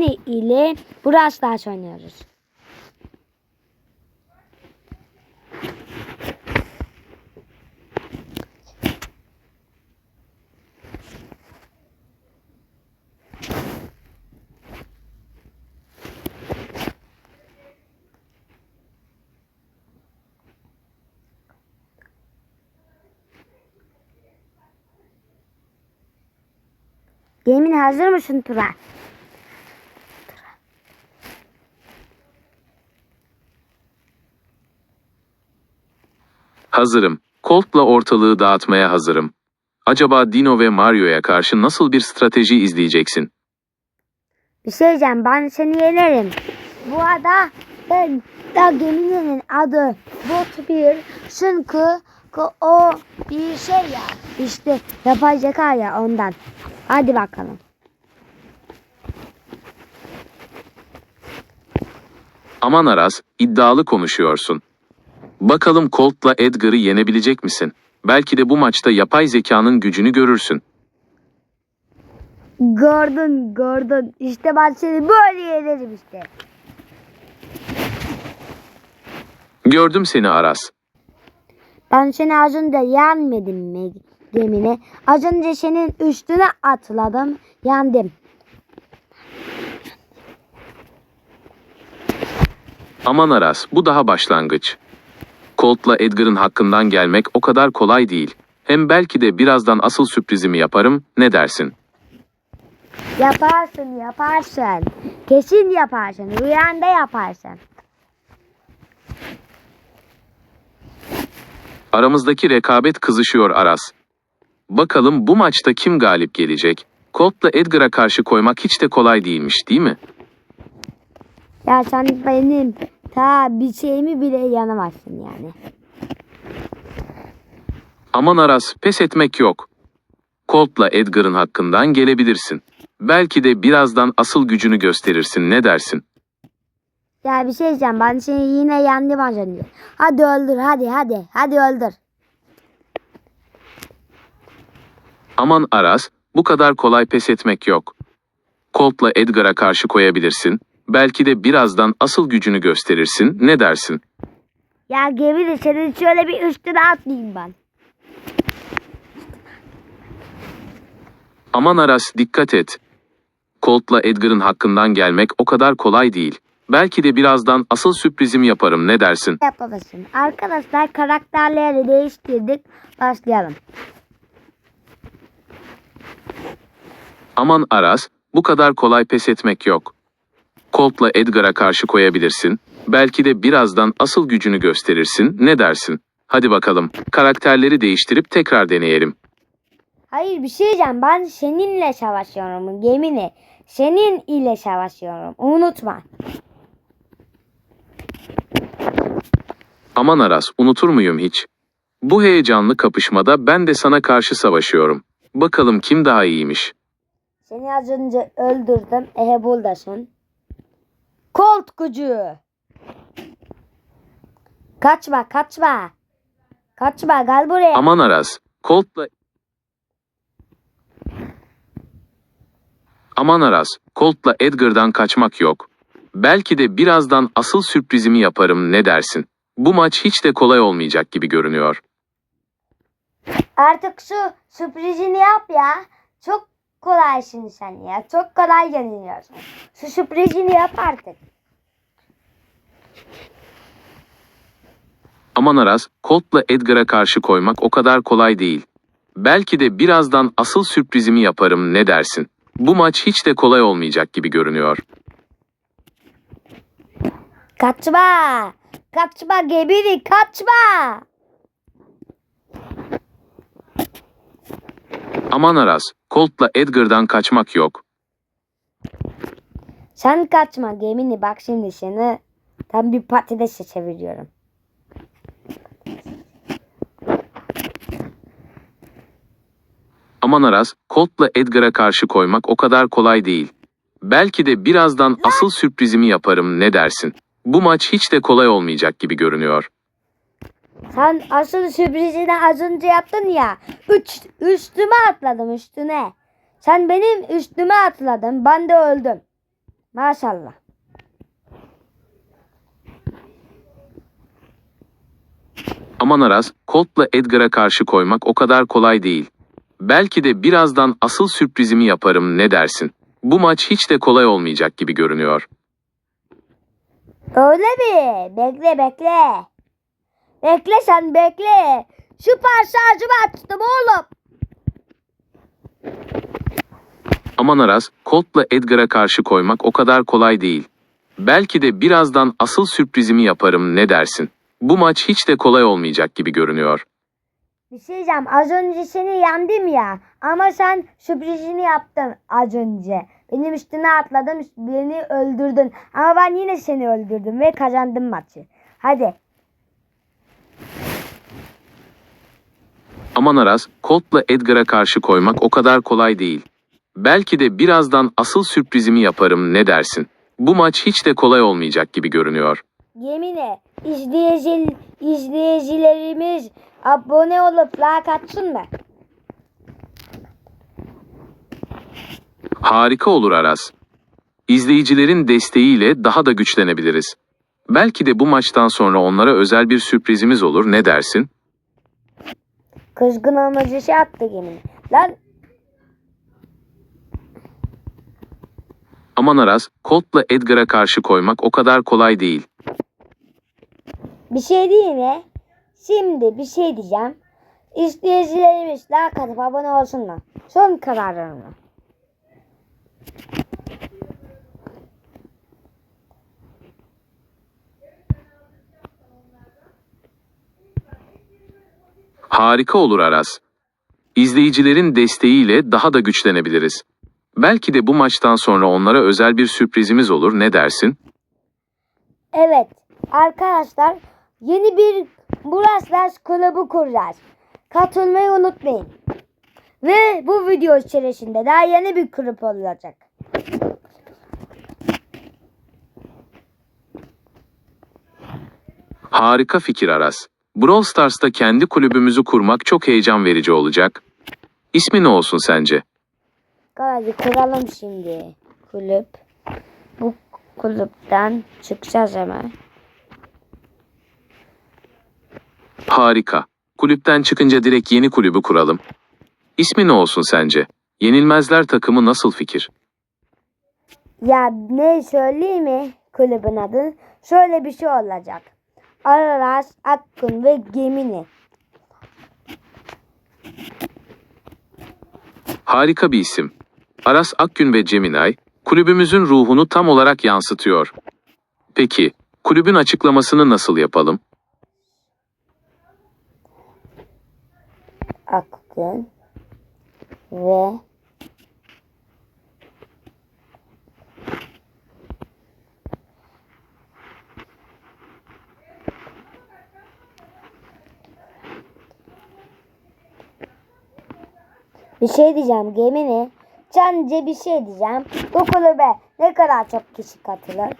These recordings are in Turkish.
Gemini ile Brawl Stars oynuyoruz. Gemini hazır mısın Tura? Hazırım. Colt'la ortalığı dağıtmaya hazırım. Acaba Dino ve Mario'ya karşı nasıl bir strateji izleyeceksin? Bir şey diyeceğim ben seni yenerim. Bu arada da, da geminin adı Bot 1 çünkü o bir şey ya işte yapay zeka ya ondan. Hadi bakalım. Aman Aras, iddialı konuşuyorsun. Bakalım Colt'la Edgar'ı yenebilecek misin? Belki de bu maçta yapay zekanın gücünü görürsün. Gördün gördün işte ben seni böyle yenerim işte. Gördüm seni Aras. Ben seni az önce yenmedim mi gemine? Az önce senin üstüne atladım yendim. Aman Aras, bu daha başlangıç. Colt'la Edgar'ın hakkından gelmek o kadar kolay değil. Hem belki de birazdan asıl sürprizimi yaparım, ne dersin? Yaparsın yaparsın. Kesin yaparsın. Rüyanda yaparsın. Aramızdaki rekabet kızışıyor Aras. Bakalım bu maçta kim galip gelecek? Colt'la Edgar'a karşı koymak hiç de kolay değilmiş değil mi? Ya sen benim ta bir şeyimi bile yanamazsın yani. Aman Aras, pes etmek yok. Colt'la Edgar'ın hakkından gelebilirsin. Belki de birazdan asıl gücünü gösterirsin, ne dersin? Ya bir şey diyeceğim ben seni yine yendim az önce. Hadi öldür hadi hadi hadi öldür. Aman Aras, bu kadar kolay pes etmek yok. Colt'la Edgar'a karşı koyabilirsin. Belki de birazdan asıl gücünü gösterirsin, ne dersin? Ya gemi de senin şöyle bir üstüne atlayayım ben. Aman Aras, dikkat et. Colt'la Edgar'ın hakkından gelmek o kadar kolay değil. Belki de birazdan asıl sürprizimi yaparım, ne dersin? Yapamazsın. Arkadaşlar karakterleri değiştirdik. Başlayalım. Aman Aras, bu kadar kolay pes etmek yok. Colt'la Edgar'a karşı koyabilirsin. Belki de birazdan asıl gücünü gösterirsin. Ne dersin? Hadi bakalım. Karakterleri değiştirip tekrar deneyelim. Hayır bir şey diyeceğim. Ben seninle savaşıyorum gemini. Senin ile savaşıyorum. Unutma. Aman Aras, unutur muyum hiç? Bu heyecanlı kapışmada ben de sana karşı savaşıyorum. Bakalım kim daha iyiymiş. Seni az önce öldürdüm. Ehe Colt gücü. Kaçma kaçma. Kaçma gel buraya. Aman Aras, Colt'la... Aman Aras, Colt'la Edgar'dan kaçmak yok. Belki de birazdan asıl sürprizimi yaparım ne dersin? Bu maç hiç de kolay olmayacak gibi görünüyor. Artık şu sürprizini yap ya. Çok kolaysın sen ya. Çok kolay yeniliyorsun. Şu sürprizini yap artık. Aman Aras, Colt'la Edgar'a karşı koymak o kadar kolay değil. Belki de birazdan asıl sürprizimi yaparım ne dersin? Bu maç hiç de kolay olmayacak gibi görünüyor. Kaçma. Kaçma gemini kaçma. Aman Aras, Colt'la Edgar'dan kaçmak yok. Sen kaçma gemini bak şimdi seni tam bir patatese çeviriyorum. Aman Aras, Colt'la Edgar'a karşı koymak o kadar kolay değil. Belki de birazdan asıl sürprizimi yaparım ne dersin? Bu maç hiç de kolay olmayacak gibi görünüyor. Sen asıl sürprizini az önce yaptın ya. Üç, üstüme atladım üstüne. Sen benim üstüme atladın. Ben de öldüm. Maşallah. Aman Aras, Colt'la Edgar'a karşı koymak o kadar kolay değil. Belki de birazdan asıl sürprizimi yaparım ne dersin? Bu maç hiç de kolay olmayacak gibi görünüyor. Öyle mi? Bekle bekle. Bekle sen bekle. Süper şarjımı açtım oğlum. Aman Aras, Colt'la Edgar'a karşı koymak o kadar kolay değil. Belki de birazdan asıl sürprizimi yaparım ne dersin? Bu maç hiç de kolay olmayacak gibi görünüyor. Bir şey diyeceğim. Az önce seni yendim ya. Ama sen sürprizini yaptın az önce. Benim üstüne atladın, beni öldürdün. Ama ben yine seni öldürdüm ve kazandım maçı. Hadi. Aman Aras, Colt'la Edgar'a karşı koymak o kadar kolay değil. Belki de birazdan asıl sürprizimi yaparım ne dersin? Bu maç hiç de kolay olmayacak gibi görünüyor. Yemine izleyici, izleyicilerimiz abone olup like atsın mı? Harika olur Aras. İzleyicilerin desteğiyle daha da güçlenebiliriz. Belki de bu maçtan sonra onlara özel bir sürprizimiz olur ne dersin? Kızgın amacı şey attı gemine. Lan Aman Aras, Colt'la Edgar'a karşı koymak o kadar kolay değil. bir şey değil mi? Şimdi bir şey diyeceğim. İzleyicilerimiz like atıp abone olsun mu? Son kararlarını. Harika olur Aras. İzleyicilerin desteğiyle daha da güçlenebiliriz. Belki de bu maçtan sonra onlara özel bir sürprizimiz olur ne dersin? Evet arkadaşlar yeni bir Buraslas kulübü kuracağız. Katılmayı unutmayın. Ve bu video içerisinde daha yeni bir kulüp olacak. Harika fikir Aras. Brawl Stars'ta kendi kulübümüzü kurmak çok heyecan verici olacak. İsmi ne olsun sence? Hadi kuralım şimdi kulüp. Bu kulüpten çıkacağız hemen. Harika. Kulüpten çıkınca direkt yeni kulübü kuralım. İsmi ne olsun sence? Yenilmezler takımı nasıl fikir? Ya ne söyleyeyim mi kulübün adı? Şöyle bir şey olacak. Araras, Akgün ve Gemini. Harika bir isim. Aras Akgün ve Ceminay, kulübümüzün ruhunu tam olarak yansıtıyor. Peki, kulübün açıklamasını nasıl yapalım? Akgün ve Bir şey diyeceğim Gemini. Sence bir şey diyeceğim. Bu kulübe ne kadar çok kişi katılır?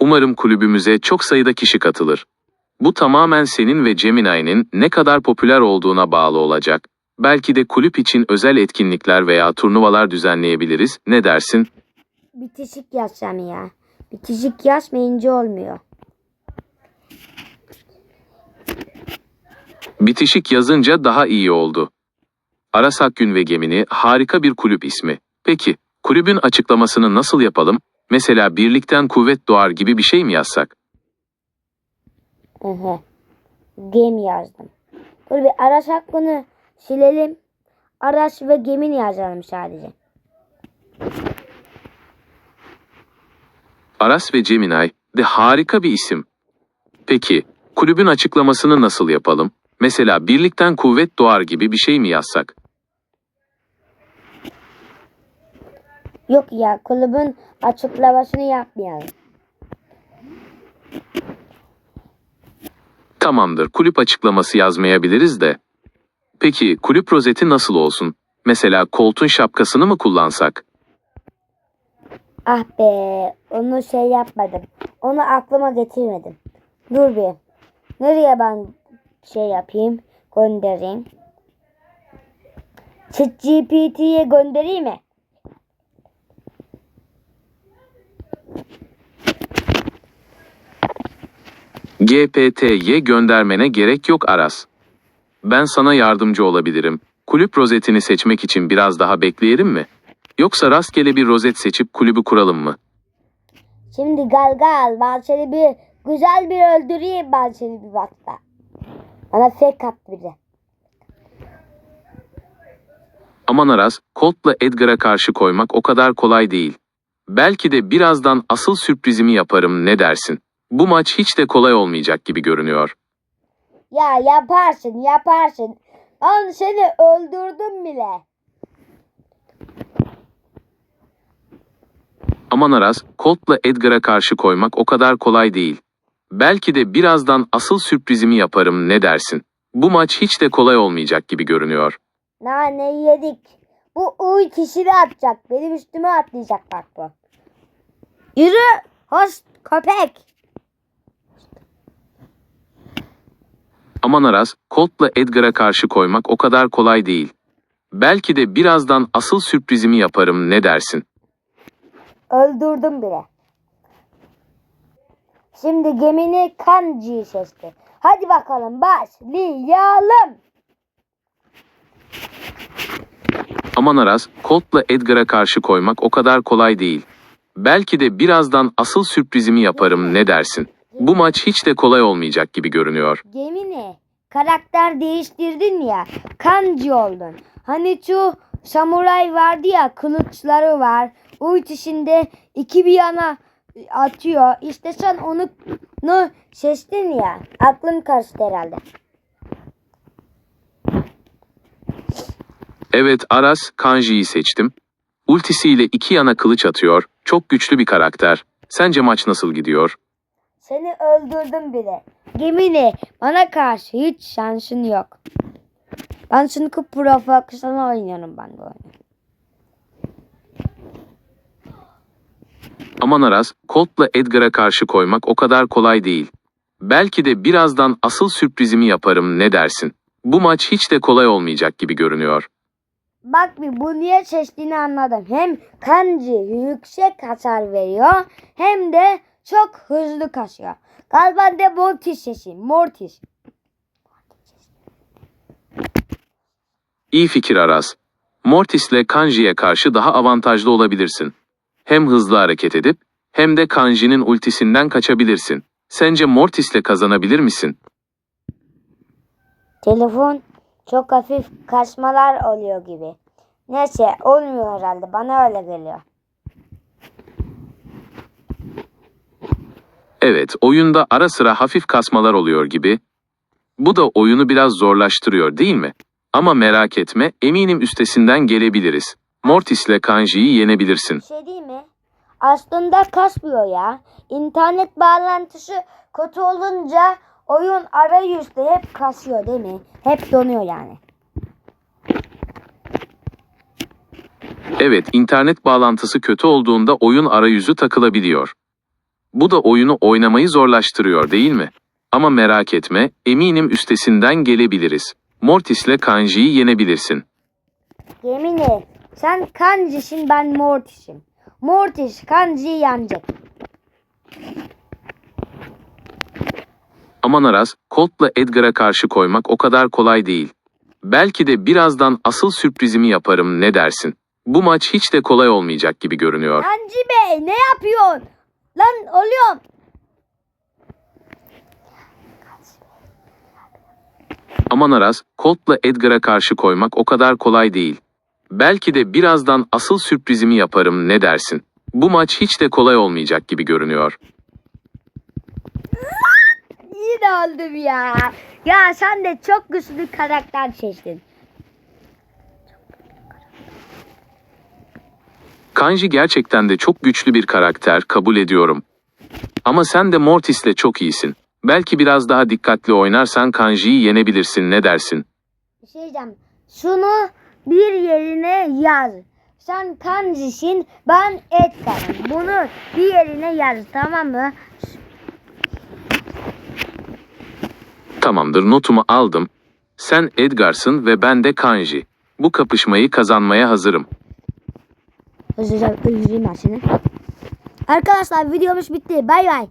Umarım kulübümüze çok sayıda kişi katılır. Bu tamamen senin ve Ceminay'nin ne kadar popüler olduğuna bağlı olacak. Belki de kulüp için özel etkinlikler veya turnuvalar düzenleyebiliriz. Ne dersin? Bitişik yazsam ya. Bitişik yazmayınca olmuyor. Bitişik yazınca daha iyi oldu. Aras Akgün ve Gemini harika bir kulüp ismi. Peki, kulübün açıklamasını nasıl yapalım? Mesela birlikten kuvvet doğar gibi bir şey mi yazsak? Hı. Gemi yazdım. Dur bir araç hakkını silelim. Araç ve gemini yazalım sadece. Aras ve Ceminay de harika bir isim. Peki, kulübün açıklamasını nasıl yapalım? Mesela birlikten kuvvet doğar gibi bir şey mi yazsak? Yok ya kulübün açıklamasını yapmayalım. Tamamdır, kulüp açıklaması yazmayabiliriz de. Peki, kulüp rozeti nasıl olsun? Mesela koltuğun şapkasını mı kullansak? Ah be onu şey yapmadım. Onu aklıma getirmedim. Dur bir. Nereye ben şey yapayım? göndereyim. ChatGPT'ye göndereyim mi? GPT'ye göndermene gerek yok Aras. Ben sana yardımcı olabilirim. Kulüp rozetini seçmek için biraz daha bekleyelim mi? Yoksa rastgele bir rozet seçip kulübü kuralım mı? Şimdi gal gal ben seni bir güzel bir öldüreyim ben seni bir bakta. Bana fake at bir de. Aman Aras, Colt'la Edgar'a karşı koymak o kadar kolay değil. Belki de birazdan asıl sürprizimi yaparım ne dersin? Bu maç hiç de kolay olmayacak gibi görünüyor. Ya yaparsın yaparsın. Ben seni öldürdüm bile. Aman Aras, Colt'la Edgar'a karşı koymak o kadar kolay değil. Belki de birazdan asıl sürprizimi yaparım ne dersin? Bu maç hiç de kolay olmayacak gibi görünüyor. Nane yedik. Bu uy kişini atacak. Benim üstüme atlayacak bak bu. Yürü. Hoş köpek. Aman Aras, Colt'la Edgar'a karşı koymak o kadar kolay değil. Belki de birazdan asıl sürprizimi yaparım ne dersin? Öldürdüm bile. Şimdi gemini Kanji'yi seçti. Hadi bakalım başlayalım. Aman Aras, Colt'la Edgar'a karşı koymak o kadar kolay değil. Belki de birazdan asıl sürprizimi yaparım ne dersin? Bu maç hiç de kolay olmayacak gibi görünüyor. Gemini karakter değiştirdin ya. Kanji oldun. Hani şu samuray vardı ya kılıçları var. Uyut içinde iki bir yana atıyor. İşte sen onu, onu seçtin ya. Aklın karıştı herhalde. Evet Aras, Kanji'yi seçtim. Ultisiyle iki yana kılıç atıyor. Çok güçlü bir karakter. Sence maç nasıl gidiyor? Seni öldürdüm bile. Gemini bana karşı hiç şansın yok. Ben çünkü profesyonel oynuyorum ben bu oyunu. Aman Aras, Colt'la Edgar'a karşı koymak o kadar kolay değil. Belki de birazdan asıl sürprizimi yaparım ne dersin? Bu maç hiç de kolay olmayacak gibi görünüyor. Bak bir bu niye seçtiğini anladım. Hem kanji yüksek hasar veriyor hem de çok hızlı kasıyor. Galiba de Mortis seçeyim. Mortis. İyi fikir Aras. Mortis'le Kanji'ye karşı daha avantajlı olabilirsin. Hem hızlı hareket edip hem de Kanji'nin ultisinden kaçabilirsin. Sence Mortis'le kazanabilir misin? Telefon çok hafif kasmalar oluyor gibi. Neyse olmuyor herhalde. Bana öyle geliyor. Evet, oyunda ara sıra hafif kasmalar oluyor gibi. Bu da oyunu biraz zorlaştırıyor değil mi? Ama merak etme, eminim üstesinden gelebiliriz. Mortis'le Kanji'yi yenebilirsin. Bir şey mi? Aslında kasmıyor ya. İnternet bağlantısı kötü olunca oyun arayüzde hep kasıyor değil mi? Hep donuyor yani. Evet, internet bağlantısı kötü olduğunda oyun arayüzü takılabiliyor. Bu da oyunu oynamayı zorlaştırıyor değil mi? Ama merak etme, eminim üstesinden gelebiliriz. Mortis'le Kanji'yi yenebilirsin. Gemini sen Kanji'sin ben Mortis'im. Mortis Kanji'yi yenecek. Aman Aras, Colt'la Edgar'a karşı koymak o kadar kolay değil. Belki de birazdan asıl sürprizimi yaparım ne dersin? Bu maç hiç de kolay olmayacak gibi görünüyor. Kanji Bey ne yapıyorsun? Lan oluyorum. Aman Aras, Colt'la Edgar'a karşı koymak o kadar kolay değil. Belki de birazdan asıl sürprizimi yaparım ne dersin? Bu maç hiç de kolay olmayacak gibi görünüyor. Yine öldüm ya. Ya sen de çok güçlü karakter seçtin. Kanji gerçekten de çok güçlü bir karakter, kabul ediyorum. Ama sen de Mortis'le çok iyisin. Belki biraz daha dikkatli oynarsan Kanji'yi yenebilirsin, ne dersin? Bir şey diyeceğim. Şunu bir yerine yaz. Sen Kanji'sin, ben Edgar'ım. Bunu bir yerine yaz tamam mı? Tamamdır, notumu aldım. Sen Edgar'sın ve ben de Kanji. Bu kapışmayı kazanmaya hazırım. Özür dilerim ben seni. Arkadaşlar videomuz bitti. Bay bay.